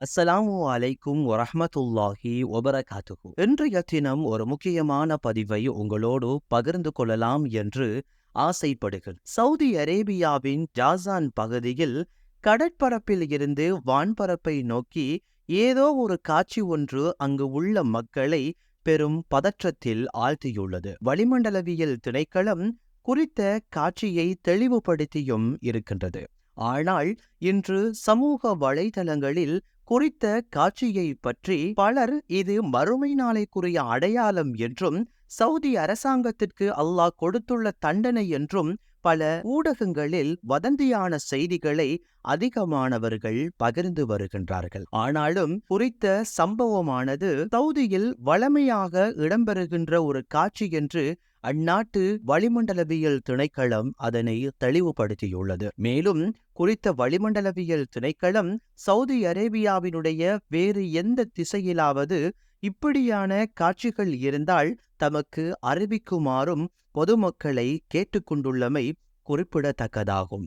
அஸ்ஸலாமு அலைக்கும் வரஹ்மத்துல்லாஹி ஒபரகாத்துகு இன்றைய தினம் ஒரு முக்கியமான பதிவை உங்களோடு பகிர்ந்து கொள்ளலாம் என்று ஆசைப்படுகிறேன். சவுதி அரேபியாவின் ஜாசான் பகுதியில் கடற்பரப்பில் இருந்து வான்பரப்பை நோக்கி ஏதோ ஒரு காட்சி ஒன்று அங்கு உள்ள மக்களை பெரும் பதற்றத்தில் ஆழ்த்தியுள்ளது. வளிமண்டலவியல் திணைக்களம் குறித்த காட்சியை தெளிவுபடுத்தியும் இருக்கின்றது. ஆனால் இன்று சமூக வலைதளங்களில் குறித்த காட்சியை பற்றி பலர் இது மறுமை நாளைக்குரிய அடையாளம் என்றும் சவுதி அரசாங்கத்திற்கு அல்லாஹ் கொடுத்துள்ள தண்டனை என்றும் பல ஊடகங்களில் வதந்தியான செய்திகளை அதிகமானவர்கள் பகிர்ந்து வருகின்றார்கள். ஆனாலும் குறித்த சம்பவமானது சவுதியில் வளமையாக இடம்பெறுகின்ற ஒரு காட்சி என்று அந்நாட்டு வளிமண்டலவியல் திணைக்களம் அதனை தெளிவுபடுத்தியுள்ளது. மேலும் குறித்த வளிமண்டலவியல் திணைக்களம் சவுதி அரேபியாவினுடைய வேறு எந்த திசையிலாவது இப்படியான காட்சிகள் இருந்தால் தமக்கு அறிவிக்குமாறும் பொதுமக்களை கேட்டுக்கொண்டுள்ளமை குறிப்பிடத்தக்கதாகும்.